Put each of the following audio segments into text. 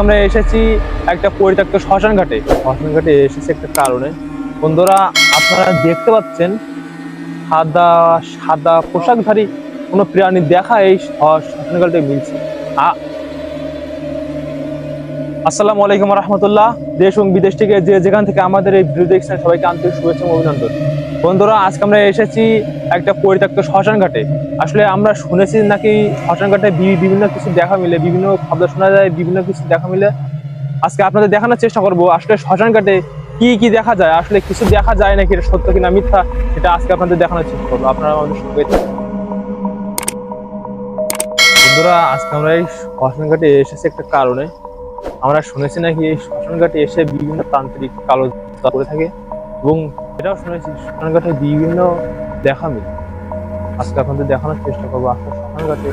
আমরা এসেছি একটা পরিত্যক্ত শ্মশান ঘাটে। শ্মশান ঘাটে এসেছি একটা কারণে। বন্ধুরা, আপনারা দেখতে পাচ্ছেন, সাদা সাদা পোশাকধারী কোনো প্রাণী দেখা এই শ্মশান ঘাটে মিলছে। আসসালামু আলাইকুম রহমতুল্লাহ। দেশ এবং বিদেশ থেকে যে যেখান থেকে আমাদের এই ভিডিও দেখছেন, সবাইকে আন্তরিক শুভেচ্ছা অভিনন্দন। বন্ধুরা, আজকে আমরা এসেছি একটা পরিত্যক্ত শ্মশান ঘাটে। আসলে আমরা শুনেছি নাকি শ্মশান ঘাটে বিভিন্ন কিছু দেখা মিলে, বিভিন্ন শব্দ শোনা যায়, বিভিন্ন কিছু দেখা মিলে। আজকে আপনাদের দেখানোর চেষ্টা করব, আসলে শ্মশান ঘাটে কি কি দেখা যায়, আসলে কিছু দেখা যায় নাকি এটা সত্য কিনা মিথ্যা, সেটা আজকে আপনাদের দেখানোর চেষ্টা করব, আপনারা আমাদের সঙ্গে বন্ধুরা, আজকে আমরা এই শ্মশান ঘাটে এসেছি একটা কারণে। আমরা শুনেছি নাকি এই শ্মশান ঘাটে এসে বিভিন্ন তান্ত্রিক কালো করে থাকে এবং এটাও শুনেছি শ্মশান ঘাটে বিভিন্ন দেখা মিলে। আজকে আপনাদের দেখানোর চেষ্টা করব আসলে শ্মশান ঘাটে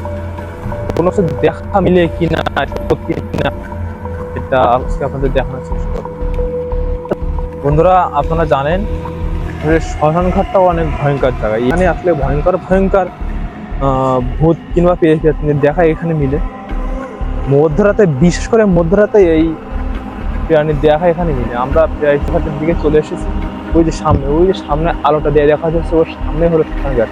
কোনো কিছু দেখা মিলে কিনা, সত্যি কিনা, এটা আজকে আপনাদের দেখানোর চেষ্টা করব। বন্ধুরা, আপনারা জানেন, যে শ্মশান ঘাটটাও অনেক ভয়ঙ্কর জায়গা। এখানে আসলে ভয়ঙ্কর ভয়ঙ্কর ভূত কিংবা পেয়ে দেখা এখানে মিলে। মধ্যরাতে, বিশেষ করে মধ্যরাতে এই প্রাণীর দেখা এখানে মিলে। আমরা প্রায় দিকে চলে এসেছি। ওই যে সামনে, ওই যে সামনে আলোটা দিয়ে দেখা যাচ্ছে, ওর সামনে হলো শ্মশান ঘাট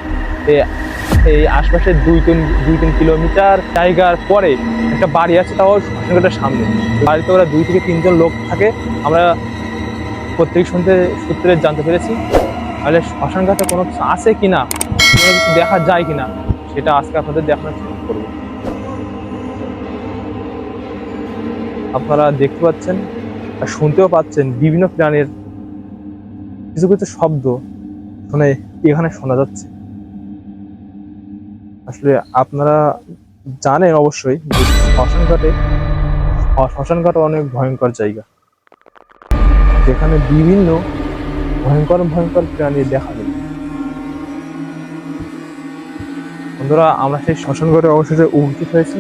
এই আশপাশে দুই তিন দুই তিন কিলোমিটার জায়গার পরে একটা বাড়ি আছে, তাও শ্মশান ঘাটের সামনে। বাড়িতে ওরা দুই থেকে তিনজন লোক থাকে। আমরা প্রত্যেক সন্ধ্যে সূত্রে জানতে পেরেছি। তাহলে শ্মশান ঘাটে কোনো কিছু আছে কিনা, কোনো কিছু দেখা যায় কিনা, সেটা আজকে আপনাদের দেখানোর চেষ্টা করব। আপনারা দেখতে পাচ্ছেন আর শুনতেও পাচ্ছেন বিভিন্ন প্রাণীর কিছু কিছু শব্দ শুনে এখানে শোনা যাচ্ছে। আসলে আপনারা জানেন অবশ্যই যে শ্মশান ঘাটে শ্মশান ঘাট অনেক ভয়ঙ্কর জায়গা। যেখানে বিভিন্ন ভয়ঙ্কর ভয়ঙ্কর প্রাণী দেখা যায়। বন্ধুরা, আমরা সেই শ্মশান ঘাটে অবশেষে উপস্থিত হয়েছি।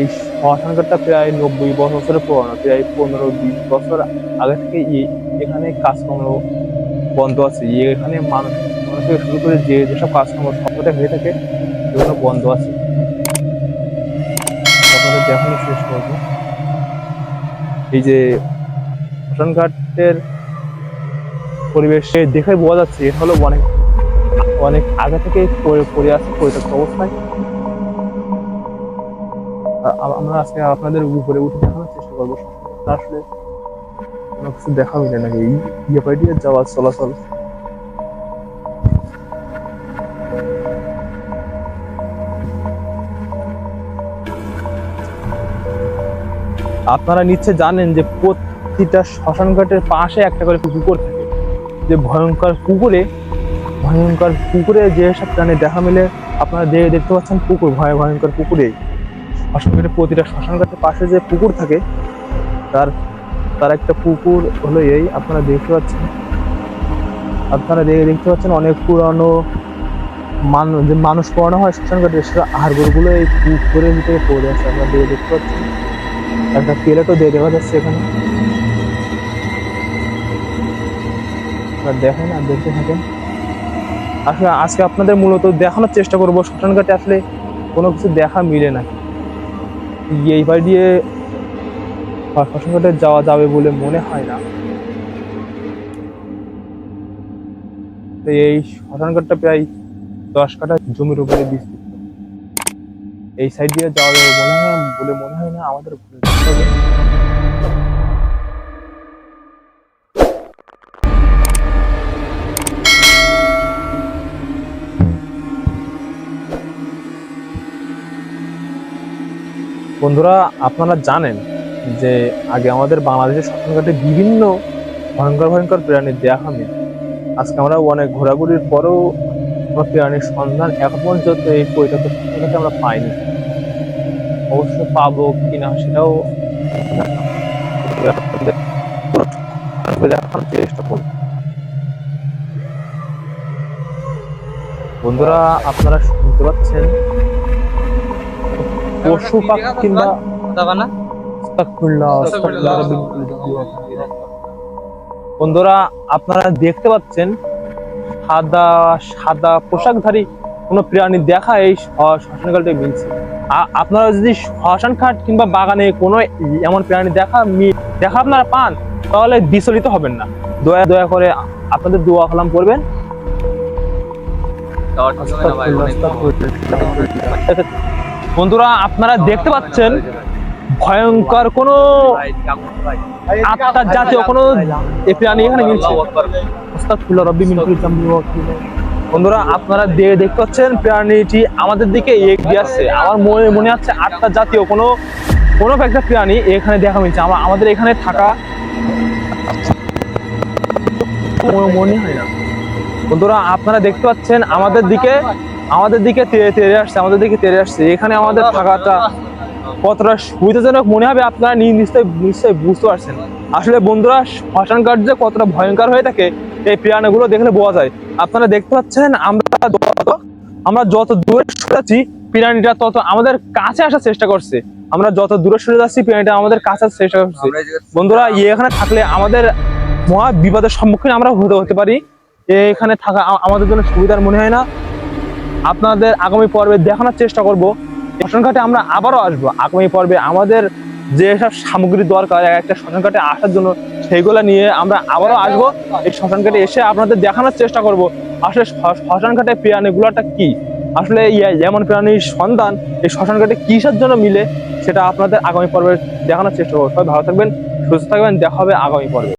এই শ্মশানঘাটটা প্রায় নব্বই বছরের পুরনো, প্রায় পনেরো বিশ বছর আগে থেকে এখানে কাজকর্ম বন্ধ আছে। এখানে মানুষ থেকে শুরু করে যে, যেসব কাজকর্ম সবটা হয়ে থাকে, সেগুলো বন্ধ আছে। দেখানো শেষ করব। এই যে শ্মশানঘাটের পরিবেশে দেখে বোঝা যাচ্ছে এটা হলো অনেক অনেক আগে থেকে পড়ে- আছে পরিত্যক্ত অবস্থায়। আমরা আজকে আপনাদের উপরে উঠে দেখানোর চেষ্টা করব। আসলে কোনো কিছু দেখা মিলে নাকি? এই ইয়ে যাওয়া চলাচল? আপনারা নিচ্ছে জানেন যে প্রতিটা শ্মশান ঘাটের পাশে একটা করে পুকুর থাকে। যে ভয়ঙ্কর পুকুরে ভয়ঙ্কর পুকুরে যে সব প্রাণী দেখা মিলে, আপনারা দেখে দেখতে পাচ্ছেন পুকুর, ভয় ভয়ঙ্কর পুকুরে শ্মশানঘাটের প্রতিটা শ্মশানঘাটের পাশে যে পুকুর থাকে, তার তার একটা পুকুর হলো এই, আপনারা দেখতে পাচ্ছেন। আপনারা দেখে দেখতে পাচ্ছেন অনেক পুরানো মানুষ যে মানুষ পড়ানো হয় শ্মশানঘাটে, সেটা আহারগুলো এই পুকুরের ভিতরে পড়ে আছে, আপনারা দেখে দেখতে পাচ্ছেন। একটা প্লেটও দিয়ে দেখা যাচ্ছে এখানে। দেখেন আর দেখতে থাকেন। আসলে আজকে আপনাদের মূলত দেখানোর চেষ্টা করব, শ্মশানঘাটে আসলে কোনো কিছু দেখা মিলে না। এই বাড়ি দিয়ে শ্মশানঘাটে যাওয়া যাবে বলে মনে হয় না। এই শ্মশানঘাটটা প্রায় দশ কাঠা জমির উপরে বিস্তৃত। এই সাইড দিয়ে যাওয়া যাবে মনে হয় বলে মনে হয় না আমাদের বন্ধুরা, আপনারা জানেন যে আগে আমাদের বাংলাদেশের শ্মশানঘাটে বিভিন্ন ভয়ঙ্কর ভয়ঙ্কর প্রাণীর দেখা মিলে আজকে আমরা অনেক ঘোরাঘুরির পরেও কোনো প্রাণীর সন্ধান এখন পর্যন্ত এই পরিত্যক্ত শ্মশানঘাটে আমরা পাইনি। অবশ্য পাবো কিনা সেটাও চেষ্টা করব বন্ধুরা, আপনারা শুনতে পাচ্ছেন পশু পাখি কিংবা আস্তাগফিরুল্লাহ, আস্তাগফিরুল্লাহ, বন্ধুরা আপনারা দেখতে পাচ্ছেন সাদা সাদা পোশাকধারী কোনো প্রাণী দেখা এই শ- শ্মশান ঘাটে মিলছে আপনারা যদি শ্মশান ঘাট কিংবা বাগানে কোনো এমন প্রাণী দেখা দেখা আপনারা পান তাহলে বিচলিত হবেন না। দয়া দয়া করে আপনাদের দোয়া কালাম করবেন। বন্ধুরা, আপনারা দেখতে পাচ্ছেন ভয়ঙ্কর কোনো আত্মার জাতীয় কোনো প্রাণী এখানে। বন্ধুরা, আপনারা দেখতে পাচ্ছেন প্রাণীটি আমাদের দিকে এগিয়ে আসছে। আমার মনে মনে হচ্ছে আটটা জাতীয় কোনো কোনো একটা প্রাণী এখানে দেখা মিলছে। আমার আমাদের এখানে থাকা মনে হয় না। বন্ধুরা, আপনারা দেখতে পাচ্ছেন আমাদের দিকে আমাদের দিকে তেড়ে আসছে আমাদের দিকে তেড়ে আসছে। এখানে আমাদের থাকাটা কতটা সুবিধাজনক মনে হবে আপনারা নি- নিশ্চয়ই নিশ্চয়ই বুঝতে পারছেন। আসলে বন্ধুরা শ্মশান ঘাট যে কতটা ভয়ঙ্কর হয়ে থাকে এই প্রাণীগুলো দেখলে বোঝা যায়। আপনারা দেখতে পাচ্ছেন আমরা যত আমরা যত দূরে সরে যাচ্ছি প্রাণীটা তত আমাদের কাছে আসার চেষ্টা করছে। আমরা যত দূরে সরে যাচ্ছি প্রাণীটা আমাদের কাছে আসার চেষ্টা করছে। বন্ধুরা এখানে থাকলে আমাদের মহা বিপদের সম্মুখীন আমরা হতে হতে পারি। এখানে থাকা আমাদের জন্য সুবিধার মনে হয় না। আপনাদের আগামী পর্বে দেখানোর চেষ্টা করব। শ্মশান ঘাটে আমরা আবারও আসব। আগামী পর্বে আমাদের যে সব সামগ্রী দরকার একটা শ্মশান ঘাটে আসার জন্য সেইগুলো নিয়ে আমরা আবারও আসব। এই শ্মশান ঘাটে এসে আপনাদের দেখানোর চেষ্টা করব। আসলে শ- শ্মশান ঘাটে প্রাণীগুলোটা কি? আসলে এমন প্রাণীর সন্ধান, এই শ্মশান ঘাটে কিসের জন্য মিলে, সেটা আপনাদের আগামী পর্বে দেখানোর চেষ্টা করব। সবাই ভালো থাকবেন, সুস্থ থাকবেন, দেখা হবে আগামী পর্বে।